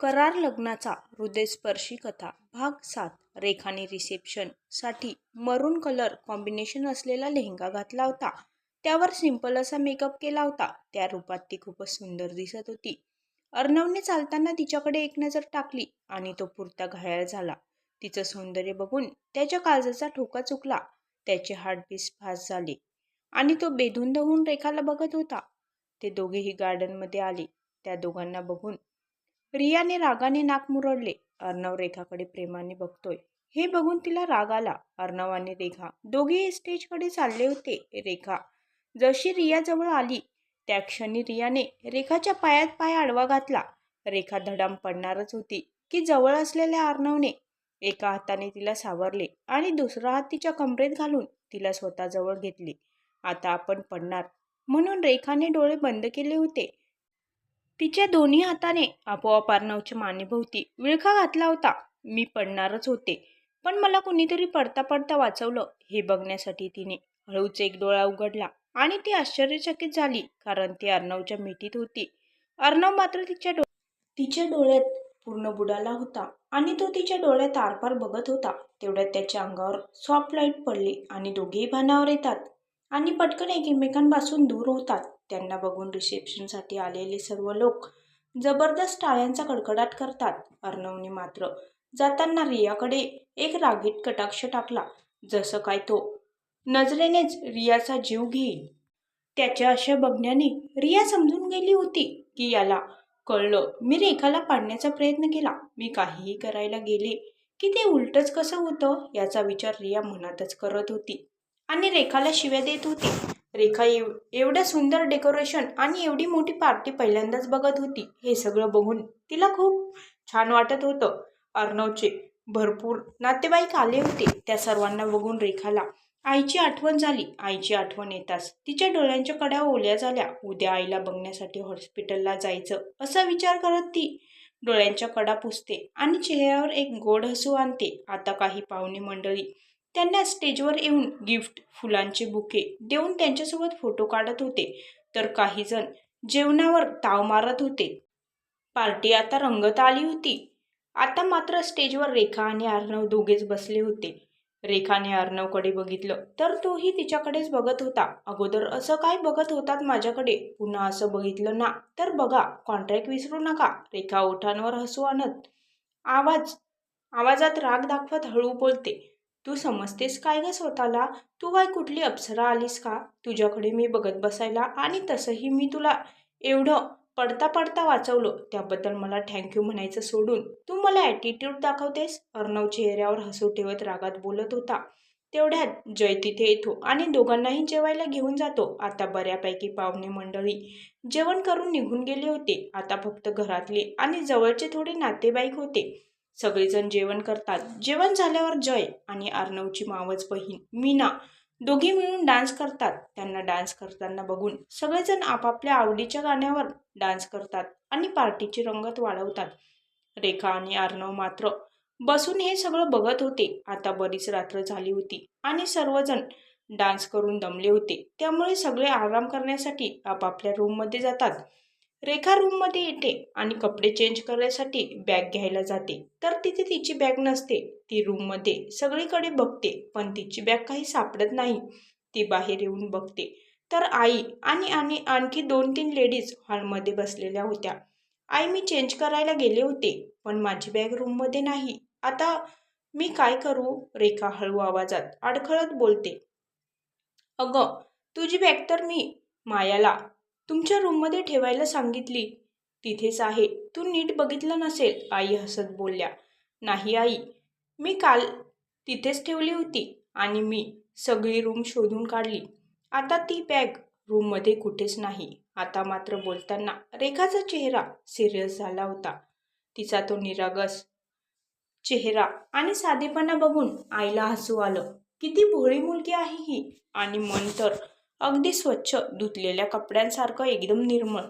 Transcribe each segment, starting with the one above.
करार लग्नाचा हृदयस्पर्शी कथा भाग सात रेखाने रिसेप्शनसाठी मरून कलर कॉम्बिनेशन असलेला लेहंगा घातला होता. त्यावर सिंपल असा मेकअप केला होता. त्या रूपात ती खूपच सुंदर दिसत होती. अर्णवने चालताना तिच्याकडे एक नजर टाकली आणि तो पुरता घायाळ झाला. तिचं सौंदर्य बघून त्याच्या काळजाचा ठोका चुकला. त्याचे हार्टबीट फास्ट झाले आणि तो बेधुंद होऊन रेखाला बघत होता. ते दोघेही गार्डनमध्ये आले. त्या दोघांना बघून रियाने रागाने नाक मुरडले. अर्णव रेखाकडे प्रेमाने बघतोय. हे बघून तिला राग आला. अर्णव आणि रेखा दोघेही स्टेजकडे चालले होते. रेखा जशी रिया जवळ आली त्या क्षणी रियाने रेखाच्या पायात पाय आडवा घातला. रेखा धडाम पडणारच होती की जवळ असलेल्या अर्णवने. एका हाताने तिला सावरले आणि दुसरा हात तिच्या कमरेत घालून तिला स्वतःजवळ घेतली. आता आपण पडणार. म्हणून रेखाने डोळे बंद केले होते. तिच्या दोन्ही हाताने आपोआप अर्णवच्या मानेभोवती विळखा घातला होता. मी पडणारच होते. पण मला कुणीतरी पडता पडता वाचवलं हे बघण्यासाठी तिने हळूच एक डोळा उघडला आणि ती आश्चर्यचकित झाली कारण ती अर्णवच्या मिठीत होती. अर्णव मात्र तिच्या डो तिच्या डोळ्यात पूर्ण बुडाला होता आणि तो तिच्या डोळ्यात आरपार बघत होता. तेवढ्यात त्याच्या अंगावर सॉफ्ट लाइट पडली आणि दोघेही भानावर येतात. आणि पटकन एकमेकांपासून दूर होतात. त्यांना बघून रिसेप्शनसाठी आलेले सर्व लोक जबरदस्त टाळ्यांचा कडकडाट करतात. अर्णवने मात्र जाताना रियाकडे एक रागीट कटाक्ष टाकला. जसं काय तो नजरेनेच रियाचा जीव घेईल. त्याच्या अशा बघण्याने रिया समजून गेली होती की याला कळलं मी रेखाला पाडण्याचा प्रयत्न केला. मी काहीही करायला गेले की ते उलटच कसं होतं? याचा विचार रिया मनातच करत होती. आणि रेखाला शिव्या देत होती. रेखा एव एवढं सुंदर डेकोरेशन आणि एवढी मोठी पार्टी पहिल्यांदाच बघत होती. हे सगळं बघून तिला खूप छान वाटत होतं. अर्णवचे भरपूर नातेवाईक आले होते. त्या सर्वांना बघून रेखाला आईची आठवण झाली. आईची आठवण येताच तिच्या डोळ्यांच्या कड्या ओल्या झाल्या. उद्या आईला बघण्यासाठी हॉस्पिटलला जायचं असा विचार करत ती डोळ्यांच्या कडा पुसते आणि चेहऱ्यावर एक गोड हसू आणते. आता काही पाहुणे मंडळी त्यांना स्टेजवर येऊन गिफ्ट फुलांचे बुके देऊन त्यांच्यासोबत फोटो काढत होते. तर काही जण जेवणावर ताव मारत होते. पार्टी आता रंगत आली होती. आता मात्र स्टेजवर रेखा आणि अर्णव दोघेच बसले होते. रेखाने अर्णवकडे बघितलं तर तोही तिच्याकडेच बघत होता. अगोदर असं काय बघत होतात माझ्याकडे? पुन्हा असं बघितलं ना. तर बघा कॉन्ट्रॅक्ट विसरू नका. रेखा ओठांवर हसू आणत आवाज आवाजात राग दाखवत हळू बोलते. तू समजतेस काय ग स्वतःला? तू काय कुठली अप्सरा आलीस का? तुझ्याकडे मी बघत बसायला आणि तसंही मी तुला एवढं पडता पडता वाचवलो. त्याबद्दल मला थँक्यू म्हणायचं सोडून तू मला ॲटिट्यूड दाखवतेस. अर्णव चेहऱ्यावर हसू ठेवत रागात बोलत होता. तेवढ्यात जय तिथे येतो आणि दोघांनाही जेवायला घेऊन जातो. आता बऱ्यापैकी पाहुणे मंडळी जेवण करून निघून गेले होते. आता फक्त घरातले आणि जवळचे थोडे नातेवाईक होते. सगळेजण जेवण करतात. जेवण झाल्यावर जय आणि अर्णवची मावज बहीण मीना दोघी मिळून डान्स करतात. त्यांना डान्स करताना बघून सगळेजण आपापल्या आवडीच्या गाण्यावर डान्स करतात आणि पार्टीची रंगत वाढवतात. रेखा आणि अर्णव मात्र बसून हे सगळं बघत होते. आता बरीच रात्र झाली होती आणि सर्वजण डान्स करून दमले होते. त्यामुळे सगळे आराम करण्यासाठी आपापल्या रूममध्ये जातात. रेखा रूममध्ये येते आणि कपडे चेंज करण्यासाठी बॅग घ्यायला जाते. तर तिथे तिची बॅग नसते. ती रूममध्ये सगळीकडे बघते पण तिची बॅग काही सापडत नाही. ती बाहेर येऊन बघते. तर आई आणि आणि आणखी दोन तीन लेडीज हॉलमध्ये बसलेल्या होत्या. आई मी चेंज करायला गेले होते पण माझी बॅग रूममध्ये नाही. आता मी काय करू? रेखा हळू आवाजात अडखळत बोलते. अगं तुझी बॅग तर मी मायाला. तुमच्या रूममध्ये ठेवायला सांगितली. तिथेच आहे. तू नीट बघितलं नसेल आई हसत बोलल्या. नाही आई. मी काल तिथेच ठेवली होती आणि मी सगळी रूम शोधून काढली. आता ती बॅग रूममध्ये कुठेच नाही. आता मात्र बोलताना रेखाचा चेहरा सिरियस झाला होता. तिचा तो निरागस चेहरा आणि साधेपणा बघून आईला हसू आलं. किती भोळी मुलगी आहे ही. आणि मन तर अगदी स्वच्छ धुतलेल्या कपड्यांसारखं एकदम निर्मळ.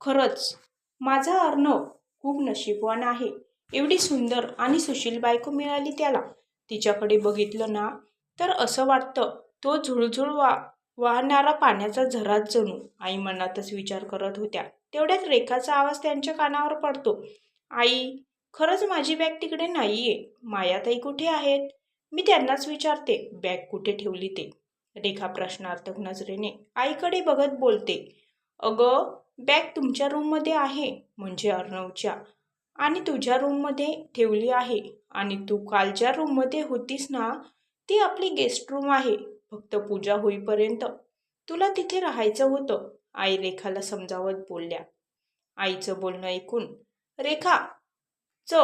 खरंच माझा अर्णव खूप नशीबवान आहे. एवढी सुंदर आणि सुशील बायको मिळाली त्याला. तिच्याकडे बघितलं ना तर असं वाटतं तो झुळझुळ वा वाहणारा पाण्याचा झराच जणू आई मनातच विचार करत होत्या. तेवढ्यात रेखाचा आवाज त्यांच्या कानावर पडतो. आई खरंच माझी बॅग तिकडे नाहीये. मायाताई कुठे आहेत? मी त्यांनाच विचारते. बॅग कुठे ठेवली ते? रेखा प्रश्नार्थक नजरेने आईकडे बघत बोलते. अगं बॅग तुमच्या रूममध्ये आहे म्हणजे अर्णवच्या. आणि तुझ्या रूममध्ये ठेवली आहे. आणि तू काल ज्या रूममध्ये होतीस ना ती आपली गेस्ट रूम आहे फक्त पूजा होईपर्यंत. तुला तिथे राहायचं होतं आई रेखाला समजावत बोलल्या. आईचं बोलणं ऐकून रेखा च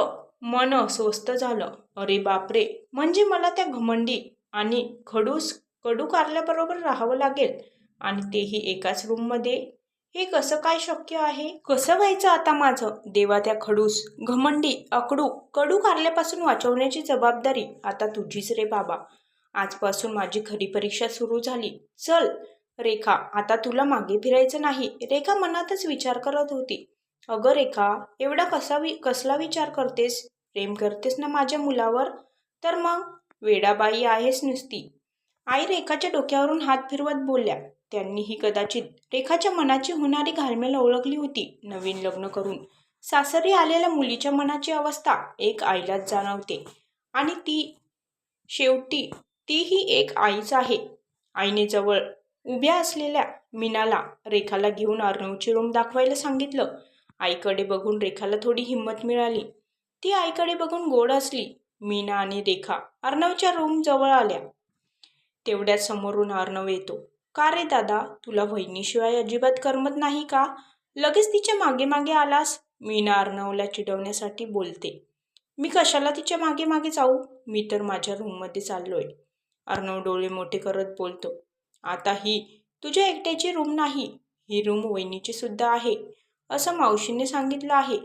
मन अस्वस्थ झालं. अरे बापरे म्हणजे मला त्या घमंडी आणि खडूस कडू कारल्याबरोबर राहावं लागेल. आणि तेही एकाच रूममध्ये. हे कसं काय शक्य आहे? कसं व्हायचं आता माझं? देवा त्या खडूस घमंडी अकडू कडू कारल्यापासून वाचवण्याची जबाबदारी आता तुझीच रे बाबा. आजपासून माझी खरी परीक्षा सुरू झाली. चल रेखा आता तुला मागे फिरायचं नाही. रेखा मनातच विचार करत होती. अगं रेखा एवढा कसा वि कसला विचार करतेस? प्रेम करतेस ना माझ्या मुलावर? तर मग? वेडाबाई आहेस नुसती. आई रेखाच्या डोक्यावरून हात फिरवत बोलल्या. त्यांनीही कदाचित रेखाच्या मनाची होणारी घालमेल ओळखली होती नवीन लग्न करून. सासरी आलेल्या मुलीच्या मनाची अवस्था एक आईलाच जाणवते. आणि ती शेवटी तीही एक आईच आहे. आईने जवळ उभ्या असलेल्या मीनाला रेखाला घेऊन अर्णवची रूम दाखवायला सांगितलं. आईकडे बघून रेखाला थोडी हिंमत मिळाली. ती आईकडे बघून गोड असली. मीना आणि रेखा अर्णवच्या रूम जवळ आल्या. तेवढ्यात समोरून अर्णव येतो. का रे दादा तुला वहिनीशिवाय अजिबात करमत नाही का? लगेच तिच्यामागे मागे आलास? मीना अर्णवला चिडवण्यासाठी बोलते. मी कशाला तिच्यामागे मागे जाऊ? मी तर माझ्या रूममध्ये चाललोय. अर्णव डोळे मोठे करत बोलतो. आता ही तुझ्या एकट्याची रूम नाही. ही रूम वहिनीची सुद्धा आहे. असं मावशीने सांगितलं आहे.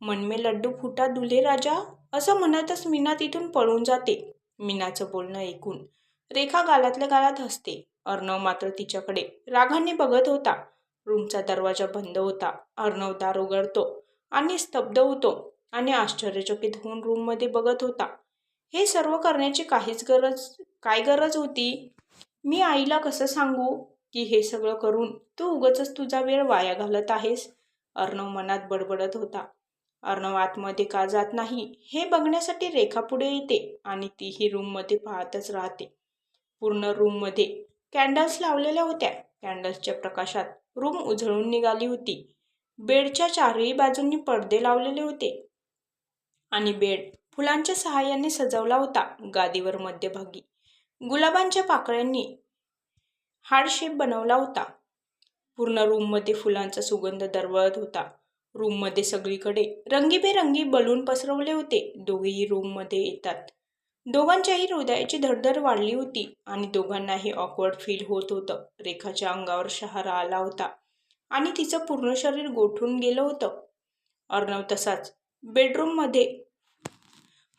मनमे लड्डू फुटा दुले राजा असं म्हणतच मीना तिथून पळून जाते. मीनाचं बोलणं ऐकून रेखा गालातल्या गालात हसते. अर्णव मात्र तिच्याकडे रागाने बघत होता. रूमचा दरवाजा बंद होता. अर्णव दार उघडतो आणि स्तब्ध होतो आणि आश्चर्यचकित होऊन रूममध्ये बघत होता. हे सर्व करण्याची काहीच गरज काय गरज होती? मी आईला कसं सांगू की हे सगळं करून तू उगच तुझा वेळ वाया घालत आहेस? अर्णव मनात बडबडत होता. अर्णव आतमध्ये का जात नाही? हे बघण्यासाठी रेखा पुढे येते आणि तीही रूममध्ये पाहतच राहते. पूर्ण रूममध्ये कॅन्डल्स लावलेल्या होत्या. कॅन्डल्सच्या प्रकाशात रूम उजळून निघाली होती. बेडच्या चारही बाजूंनी पडदे लावलेले होते. आणि बेड फुलांच्या सहाय्याने सजवला होता गादीवर मध्यभागी. गुलाबांच्या पाकळ्यांनी हार्ड शेप बनवला होता. पूर्ण रूममध्ये फुलांचा सुगंध दरवळत होता. रूममध्ये सगळीकडे रंगीबेरंगी बलून पसरवले होते. दोघेही रूममध्ये येतात. दोघांच्याही हृदयाची धडधड वाढली होती आणि दोघांनाही ऑकवर्ड फील होत होतं. रेखाच्या अंगावर शहारा आला होता आणि तिचं पूर्ण शरीर गोठून गेलं होतं. अर्णव तसाच बेडरूममध्ये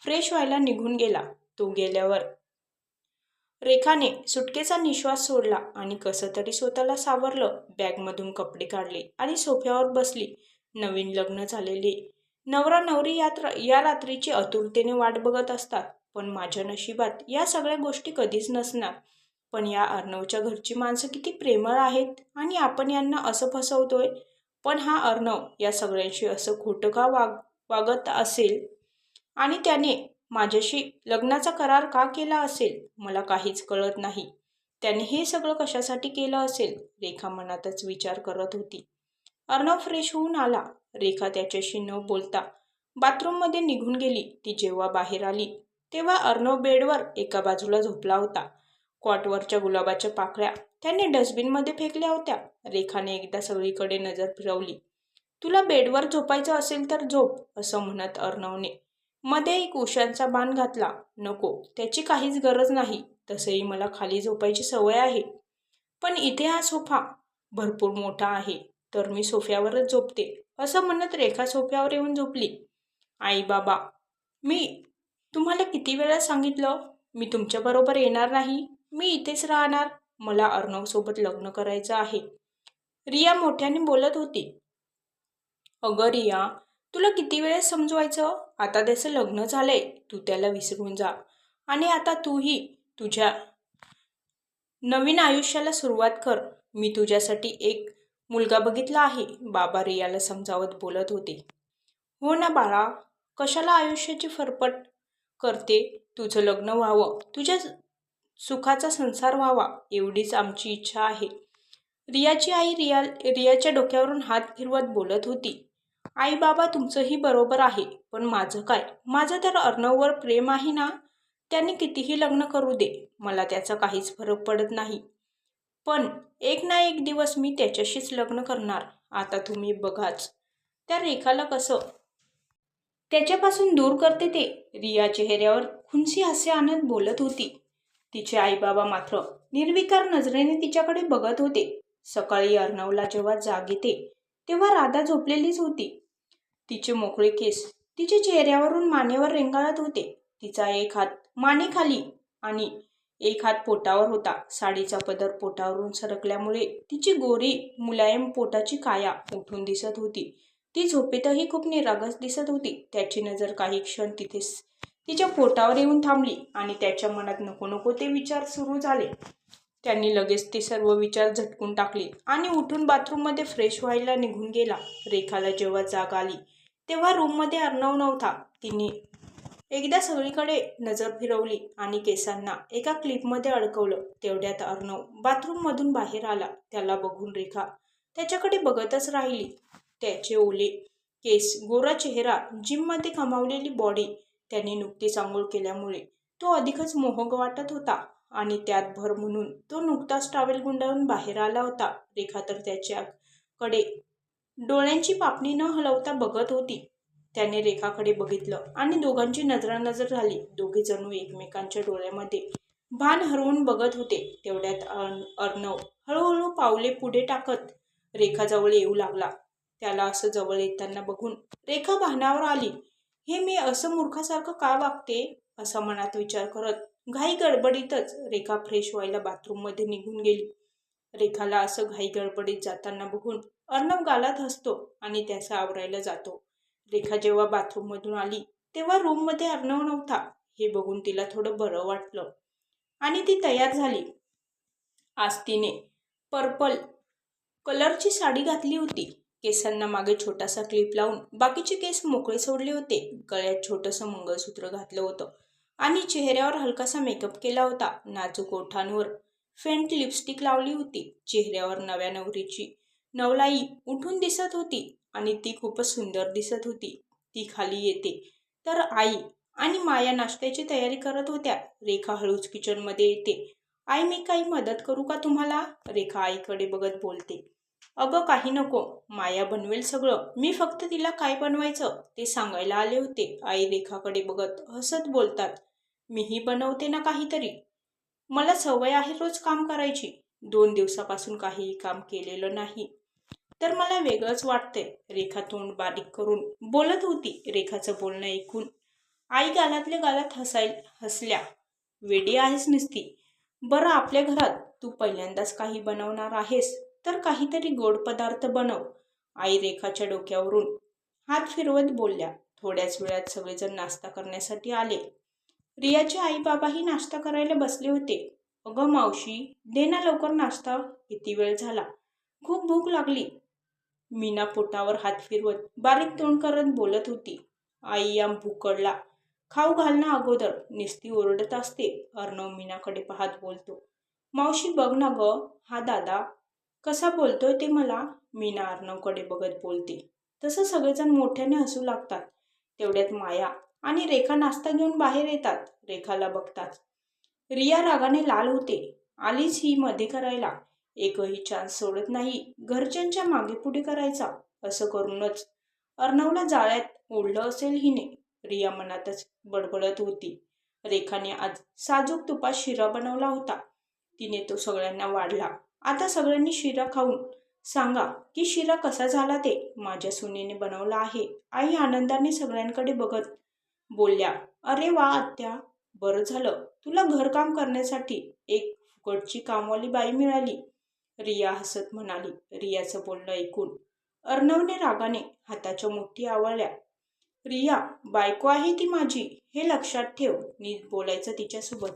फ्रेश व्हायला निघून गेला. तो गेल्यावर रेखाने सुटकेचा निश्वास सोडला आणि कसं तरी स्वतःला सावरलं. बॅगमधून कपडे काढले आणि सोफ्यावर बसली. नवीन लग्न झालेले. नवरा नवरी यात्रा या रात्रीची आतुरतेने वाट बघत असतात. पण माझ्या नशिबात या सगळ्या गोष्टी कधीच नसणार. पण या अर्णवच्या घरची माणसं किती प्रेमळ आहेत आणि आपण यांना असं फसवतोय. पण हा अर्णव या सगळ्यांशी असं खोटं का वाग वागत असेल? आणि त्याने माझ्याशी लग्नाचा करार का केला असेल? मला काहीच कळत नाही. त्याने हे सगळं कशासाठी केलं असेल? रेखा मनातच विचार करत होती. अर्णव फ्रेश होऊन आला. रेखा त्याच्याशी न बोलता बाथरूममध्ये निघून गेली. ती जेव्हा बाहेर आली तेव्हा अर्णव बेडवर एका बाजूला झोपला होता. क्वाटवरच्या गुलाबाच्या पाकळ्या त्याने डस्टबिनमध्ये फेकल्या होत्या. रेखाने एकदा सगळीकडे नजर फिरवली. तुला बेडवर झोपायचं असेल तर झोप असं म्हणत अर्णवने मध्ये एक उशांचा बाण घातला. नको त्याची काहीच गरज नाही. तसंही मला खाली झोपायची सवय आहे. पण इथे हा सोफा भरपूर मोठा आहे तर मी सोफ्यावरच झोपते असं म्हणत रेखा सोफ्यावर येऊन झोपली. आई बाबा मी तुम्हाला किती वेळा सांगितलं? मी तुमच्याबरोबर येणार नाही. मी इथेच राहणार. मला अर्णवसोबत लग्न करायचं आहे. रिया मोठ्याने बोलत होती. अगं रिया तुला किती वेळेस समजवायचं? आता त्याचं लग्न झालंय. तू त्याला विसरून जा. आणि आता तूही तुझ्या नवीन आयुष्याला सुरुवात कर. मी तुझ्यासाठी एक मुलगा बघितला आहे. बाबा रियाला समजावत बोलत होते. हो ना बाळा कशाला आयुष्याची फरफट? करते तुझं लग्न व्हावं तुझ्या सुखाचा संसार व्हावा एवढीच आमची इच्छा आहे. रियाची आई रिया रियाच्या डोक्यावरून हात फिरवत बोलत होती. आई बाबा तुमचंही बरोबर आहे पण माझं काय? माझं तर अर्णववर प्रेम आहे ना? त्यांनी कितीही लग्न करू दे मला त्याचा काहीच फरक पडत नाही. पण एक ना एक दिवस मी त्याच्याशीच लग्न करणार आता तुम्ही बघाच. त्या रेखाला कसं? त्याच्यापासून दूर करते ते. रिया चेहऱ्यावर खुनसी हास्य आणत बोलत होती. तिचे आईबाबा मात्र निर्विकार नजरेने तिच्याकडे बघत होते. सकाळी अर्णवला जेव्हा जाग येते तेव्हा राधा झोपलेलीच होती. तिचे मोकळे केस तिच्या चेहऱ्यावरून मानेवर रेंगाळत होते. तिचा एक हात मानेखाली आणि एक हात पोटावर होता. साडीचा पदर पोटावरून सरकल्यामुळे तिची गोरी मुलायम पोटाची काया उठून दिसत होती. ती झोपेतही खूप निरागस दिसत होती. त्याची नजर काही क्षण तिथेच तिच्या पोटावर येऊन थांबली आणि त्याच्या मनात नको नको ते विचार सुरू झाले. त्यांनी लगेच ते सर्व विचार झटकून टाकले आणि उठून बाथरूममध्ये फ्रेश व्हायला निघून गेला. रेखाला जेव्हा जाग आली तेव्हा रूममध्ये अर्णव नव्हता. तिने एकदा सगळीकडे नजर फिरवली आणि केसांना एका क्लिपमध्ये अडकवलं. तेवढ्यात अर्णव बाथरूममधून बाहेर आला. त्याला बघून रेखा त्याच्याकडे बघतच राहिली. त्याचे ओले. केस गोरा चेहरा जिममध्ये कमावलेली बॉडी त्याने नुकतीच आंघोळ केल्यामुळे तो अधिकच मोहक वाटत होता आणि त्यात भर म्हणून तो नुकताच टावेल गुंडाळून बाहेर आला होता. रेखा तर त्याच्याकडे डोळ्यांची पापणी न हलवता बघत होती. त्याने रेखाकडे बघितलं आणि दोघांची नजरानजर झाली. दोघे जणू एकमेकांच्या डोळ्यामध्ये भान हरवून बघत होते. तेवढ्यात अर्णव हळूहळू पावले पुढे टाकत रेखाजवळ येऊ लागला. त्याला असं जवळ येताना बघून रेखा भानावर आली. हे मी असं मूर्खासारखं का वागते? असा मनात विचार करत घाई गडबडीतच रेखा फ्रेश व्हायला बाथरूममध्ये निघून गेली. रेखाला असं घाई गडबडीत जाताना बघून अर्णव गालात हसतो आणि त्याचा आवरायला जातो. रेखा जेव्हा बाथरूममधून आली तेव्हा रूममध्ये अर्णव नव्हता. हे बघून तिला थोडं बरं वाटलं. आणि ती तयार झाली. आज तिने पर्पल कलरची साडी घातली होती. केसांना मागे छोटासा क्लिप लावून बाकीचे केस मोकळे सोडले होते. गळ्यात छोटंसं मंगळसूत्र घातलं होतं आणि चेहऱ्यावर हलकासा मेकअप केला होता. नाजूक ओठांवर फेंट लिपस्टिक लावली होती. चेहऱ्यावर नव्या नवरीची नवलाई उठून दिसत होती आणि ती खूपच सुंदर दिसत होती. ती खाली येते. तर आई आणि माया नाश्त्याची तयारी करत होत्या. रेखा हळूच किचनमध्ये येते. आई मी काही मदत करू का तुम्हाला? रेखा आईकडे बघत बोलते. अगं काही नको. माया बनवेल सगळं. मी फक्त तिला काय बनवायचं ते सांगायला आले होते. आई रेखाकडे बघत हसत बोलतात. मीही बनवते ना काहीतरी. मला सवय आहे रोज काम करायची. दोन दिवसापासून काहीही काम केलेलं नाही. तर मला वेगळंच वाटतंय. रेखा तोंड बारीक करून बोलत होती रेखाचं बोलणं ऐकून. आई गालातल्या गालात हसाय हसल्या. वेडी आहेस नसती. बरं आपल्या घरात तू पहिल्यांदाच काही बनवणार आहेस. तर काहीतरी गोड पदार्थ बनव. आई रेखाच्या डोक्यावरून हात फिरवत बोलल्या. थोड्याच वेळात सगळेजण नाश्ता करण्यासाठी आले. रियाचे आई बाबाही नाश्ता करायला बसले होते. अगं मावशी दे ना लवकर नाश्ता. किती वेळ झाला? खूप भूक लागली. मीना पोटावर हात फिरवत बारीक तोंड करत बोलत होती. आई या भूकडला. खाऊ घालणं अगोदर. निस्ती ओरडत असते अर्णव मीनाकडे पाहत बोलतो. मावशी बघ ना ग. हा दादा कसा बोलतोय ते मला मीना अर्णवकडे बघत बोलते. तसं सगळेजण मोठ्याने हसू लागतात. तेवढ्यात माया आणि रेखा नाश्ता घेऊन बाहेर येतात. रेखाला बघतात. रिया रागाने लाल होते. आलीच ही मध्ये करायला. एकही चान्स सोडत नाही. घरच्यांच्या मागे पुढे करायचा. असं करूनच अर्णवला जाळ्यात ओढलं असेल हिने. रिया मनातच बडबडत होती. रेखाने आज साजूक तुपात शिरा बनवला होता. तिने तो सगळ्यांना वाढला. आता सगळ्यांनी शिरा खाऊन सांगा की शिरा कसा झाला ते माझ्या सुनेने बनवला आहे. आई आनंदाने सगळ्यांकडे बघत बोलल्या अरे वा आत्या बरं झालं. तुला घरकाम करण्यासाठी एक फुकटची कामवाली बाई मिळाली. रिया हसत म्हणाली रियाचं बोलणं ऐकून. अर्णवने रागाने हाताच्या मुठी आवळल्या. रिया बायको आहे ती माझी हे लक्षात ठेव नीट बोलायचं तिच्यासोबत.